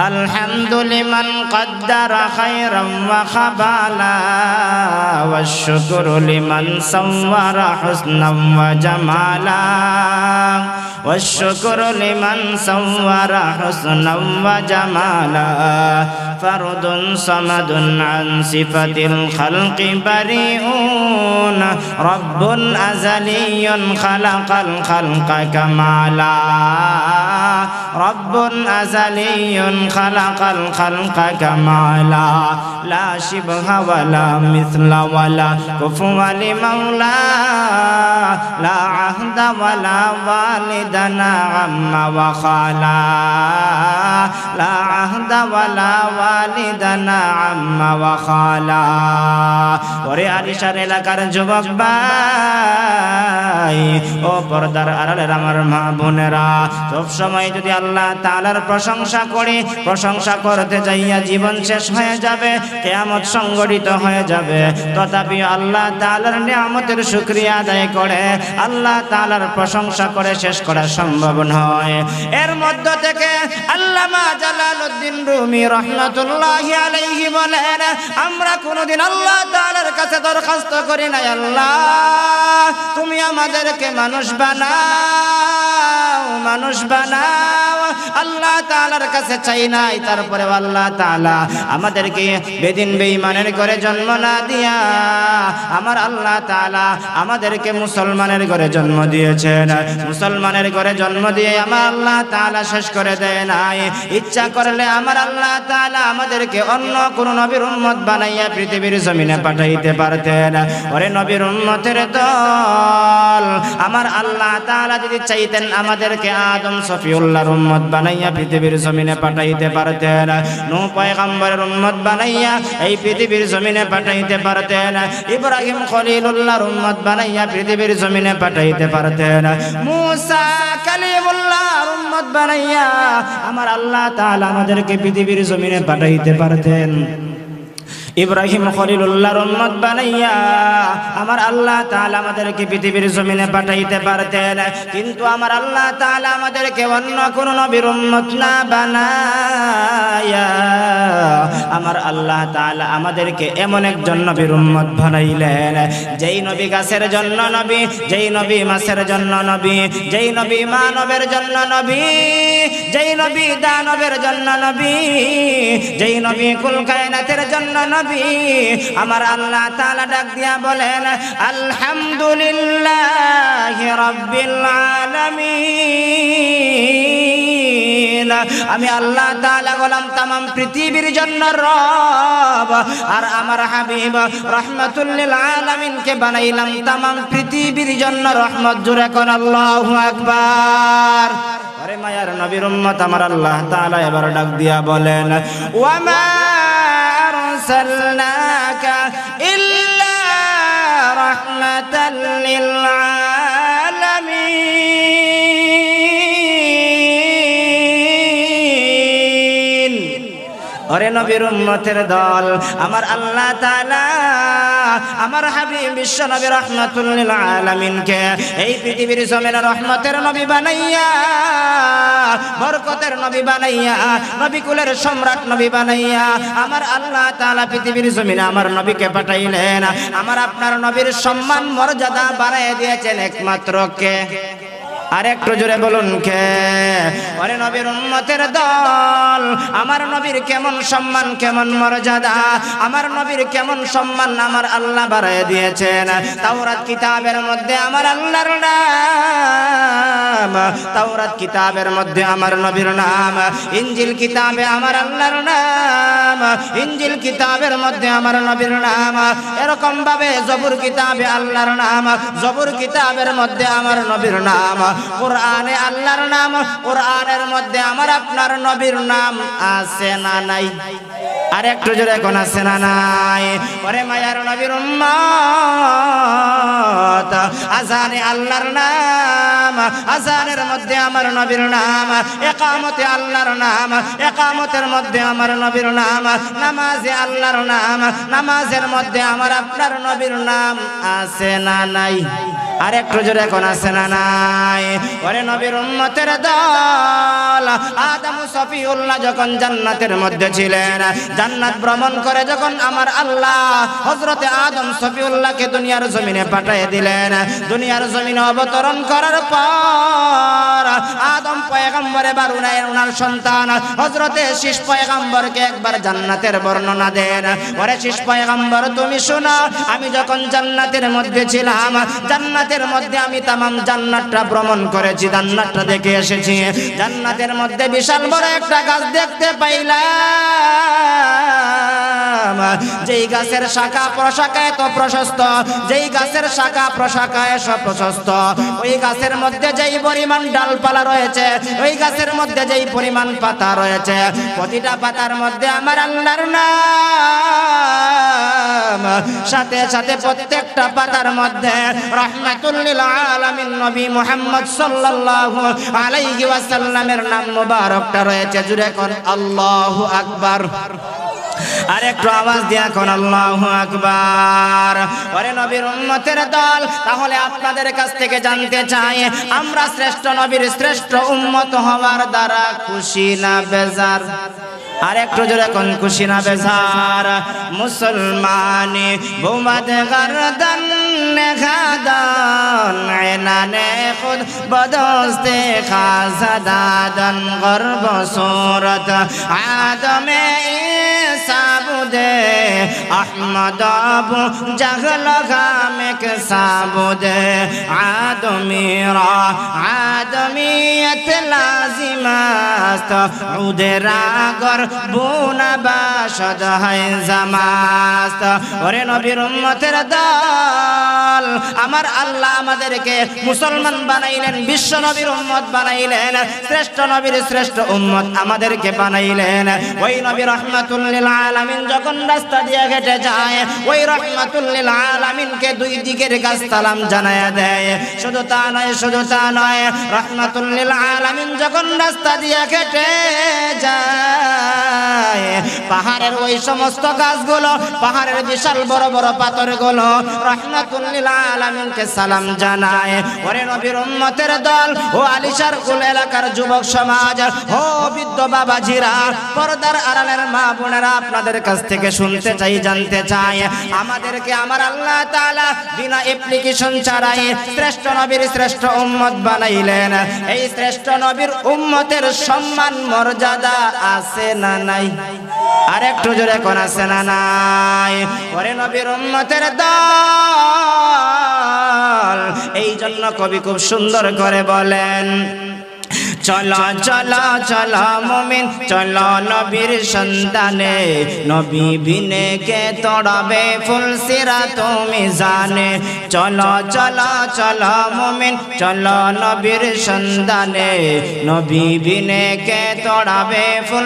الحمد لمن قدر خيرا وخبالا والشكر لمن صور حسنا وجمالا والشكر لمن صور حسنا وجمالا فرد صمد عن صفة الخلق بريئون رب أزلي خلق الخلق كمالا رب أزلي خلق الخلق كمالا لا شبه ولا مثل ولا كفو لمولى لا عهد ولا والدنا عم وخالا. لا عهد ولا والدنا عم وخالا ওরে আলিশার এলাকার যুবক ভাই ও পর্দার আড়ালের আমার মা বোনেরা সব সময় যদি আল্লাহ তাআলার প্রশংসা করি প্রশংসা করতে যাইয়া জীবন শেষ হয়ে যাবে কেয়ামত সংগঠিত হয়ে যাবে তথাপি আল্লাহ তাআলার নিয়ামতের শুকরিয়া আদায় করে আল্লাহ তাআলার প্রশংসা করে শেষ করা সম্ভব নয় এর মধ্য থেকে আল্লামা জালালউদ্দিন রুমি রহমাতুল্লাহি আলাইহি বলেন, আমরা কোনোদিন আল্লাহ তাআলার কাছে দরখাস্ত করি না আল্লাহ। তুমি আমাদেরকে মানুষ বানাও। মানুষ বানাও। আল্লাহ তাআলার কাছে চাই নাই তারপরে আল্লাহ তাআলা আমাদেরকে বেদিন বেঈমানের ঘরে জন্ম না দিয়া আমার আল্লাহ তাআলা আমাদেরকে মুসলমানের ঘরে জন্ম দিয়েছেন। মুসলমানের ঘরে জন্ম দিয়ে আমার আল্লাহ তাআলা শেষ করে দেয় নাই। ইচ্ছা করলে আমার আল্লাহ তাআলা আমাদেরকে অন্য কোন নবীর উম্মত বানাইয়া পৃথিবীর জমিনে পাঠাইতে পারতেন। ওরে নবীর উম্মতের দল, আমার আল্লাহ তাআলা যদি চাইতেন আমাদেরকে আদম সফিউল্লাহর উম্মত বানাইয়া পৃথিবীর জমিনে পাঠাইতে পারতেন। নূহ পয়গম্বরের উম্মত বানাইয়া এই পৃথিবীর জমিনে পাঠাইতে পারতেন। ইব্রাহিম খলিলুল্লাহর উম্মত বানাইয়া পৃথিবীর জমিনে পাঠাইতে পারতেন। মুসা কালিমুল্লাহর উম্মত বানাইয়া আমার আল্লাহ তাআলা আমাদেরকে পৃথিবীর জমিনে পাঠাইতে পারতেন। ইব্রাহিম খলিলুল্লাহর উম্মত বানাইয়া আমার আল্লাহ তাআলা আমাদেরকে পৃথিবীর জমিনে পাঠাইতে পারতেন। কিন্তু আমার আল্লাহ তাআলা আমাদেরকে অন্য কোন নবীর উম্মত না বানাইয়া আমার আল্লাহ তাআলা আমাদেরকে এমন একজন নবীর উম্মত বানাইলেন। যেই নবী গাছের জন্য নবী, যেই নবী মাছের জন্য নবী, যেই নবী মানবের জন্য নবী, যেই নবী দানবের জন্য নবী, যেই নবী কুল কায়নাতের জন্য নবী আমার আল্লাহ তাআলা ডাক দিয়া বলেন, আলহামদুলিল্লাহ রাব্বিল আমি আল্লাহ তাআলা গোলাম তামাম পৃথিবীর জন্য রব, আর আমার হাবিব রহমাতুল্লিল আলামিনকে বানাইলাম তামাম পৃথিবীর জন্য রহমত। জুড়ে কোন আল্লাহু আকবার। আরে মায়ার নবীর উম্মত আমার আল্লাহ তাআলা এবার ডাক দিয়া বলেন ওয়ামা রাহমাতাল লিল আলামিন ওরে নবীর উম্মতের দল আমার আল্লাহ তাআলা আমার হাবিব বিশ্ব নবী রহমাতুল লিল আলামিনকে এই পৃথিবীর জমিনে রহমতের নবী বানাইয়া, বরকতের নবী বানাইয়া, নবী কুলের সম্রাট নবী বানাইয়া আমার আল্লাহ তাআলা পৃথিবীর জমিনে আমার নবীকে পাঠাইলেন। আমার আপনার নবীর সম্মান মর্যাদা বাড়াই দিয়েছেন একমাত্র কে? আর একটু জোরে বলুন কে? ওরে নবীর উম্মতের দল, আমার নবীর কেমন সম্মান, কেমন মর্যাদা? আমার নবীর কেমন সম্মান আমার আল্লাহ বাড়ায় দিয়েছেন। তাওরাত কিতাবের মধ্যে আমার আল্লাহর নাম, তাওরাত কিতাবের মধ্যে আমার নবীর নাম, ইঞ্জিল কিতাবে আমার আল্লাহর নাম, ইঞ্জিল কিতাবের মধ্যে আমার নবীর নাম এরকম ভাবে জবুর কিতাবে আল্লাহর নাম, জবুর কিতাবের মধ্যে আমার নবীর নাম কোরআনে আল্লাহর নাম, কোরআনের মধ্যে আমার আপনার নবীর নাম আছে না নাই? আর একটু জোরে এখন আছে না নাই? ওরে মায়ার নবীর আজানে আল্লাহর নাম, আজানের মধ্যে আমার নবীর নাম, একামতে আল্লাহর নাম, একামতের মধ্যে আমার নবীর নাম, নামাজে আল্লাহর নাম, নামাজের মধ্যে আমার আপনার নবীর নাম আছে না নাই? আর একটু জোরে কোন আছে না নাই। ওরে নবীর উম্মতের দল, আদম সফিউল্লাহ যখন জান্নাতের মধ্যে ছিলেন, জান্নাত ভ্রমণ করে যখন আমার আল্লাহ হযরতে আদম সফিউল্লাহকে দুনিয়ার জমিনে পাঠিয়ে দিলেন, দুনিয়ার জমিনে অবতরণ করার পর আদম পয়গম্বর এবার উনার উনার সন্তান হযরতে শীষ পয়গম্বরকে একবার জান্নাতের বর্ণনা দেন। ওরে শীষ পয়গম্বর, তুমি শোনা, আমি যখন জান্নাতের মধ্যে ছিলাম জান্নাতের মধ্যে আমি তামাম জান্নাতটা ভ্রমণ করেছি, জান্নাতটা দেখে এসেছি। জান্নাতের মধ্যে বিশাল বড় একটা গাছ দেখতে পাইলাম। যেই গাছের শাখা প্রশাখা এত প্রশস্ত, যেই গাছের শাখা এসব প্রশস্ত। ওই গাছের মধ্যে যেই পরিমাণ ডালপালা রয়েছে, ওই গাছের মধ্যে যেই পরিমাণ পাতা রয়েছে, প্রতিটা পাতার মধ্যে আমার আল্লাহর নাম। সাথে সাথে প্রত্যেকটা পাতার মধ্যে রহমাতুল্লিল নবী সাল্লাল্লাহু আলাইহি ওয়াসাল্লামের নাম রয়েছে। জুড়ে কোন আল্লাহু আকবার। আর একটু আওয়াজ দিয়া কোন আল্লাহু নবীর উম্মতের দল, তাহলে আপনাদের কাছ থেকে জানতে চাই, আমরা শ্রেষ্ঠ নবীর শ্রেষ্ঠ উম্মত হওয়ার দ্বারা খুশি না বেজার? আর একটু জোরে কোন খুশি না বেজার? মুসলমানি বুমাদ গরদন খাদান গর্ব আদমে আহমদ আবু জগল গামেক সাবুদে আদমিরা আদমিয়ত উদেরাগর বুনা জামাস্ত। ওরে নবীর দল, আমার আল্লাহ আমাদেরকে মুসলমান বানাইলেন, বিশ্ব নবীর বানাইলেন, শ্রেষ্ঠ নবীর শ্রেষ্ঠ আমাদেরকে বানাইলেন। ওই রহমাতুল্লিল আলামিন যখন রাস্তা দিয়ে হেঁটে যায়, ওই রহমাতুল্লিল আলামিনকে দুই দিকের গাছ সালাম জানায়া দেয়। শুধু তা নয়, শুধু তা নয় রহমাতুল্লিল আলামিন যখন রাস্তা দিয়ে হেঁটে যায়। পাহাড়ের ওই সমস্ত গাছগুলো, পাহাড়ের বিশাল বড় বড় রহমাতুল্লিল আলামিনকে সালাম জানায়। ওরে নবীর উম্মতের দল, ও আলিশার কুল এলাকার যুবক সমাজ, ও বৃদ্ধ বাবাজিরা, পর্দার আড়ালের মা বোনেরা আপনাদের কাছ থেকে শুনতে চাই, জানতে চাই। আমাদেরকে আমার আল্লাহ তাআলা বিনা অ্যাপ্লিকেশন ছাড়াই শ্রেষ্ঠ নবীর শ্রেষ্ঠ উম্মত বানাইলেন। এই শ্রেষ্ঠ নবীর উম্মতের সম্মান মর্যাদা আছে না নাই? আর একটু জোরে কোন আছে না নাই? ওরে নবীর উম্মতের দল এই জন্য কবি খুব সুন্দর করে বলেন চলো, চলা চলা মমিন, চল নবীর সন্তানে। নবী বিনে কে তোড়াবে ফুল সিরা তুমি জানে। চল, চলো চলো মমিন, চল নবীর সন্তানে। নবী বিনে কে তোড়াবে ফুল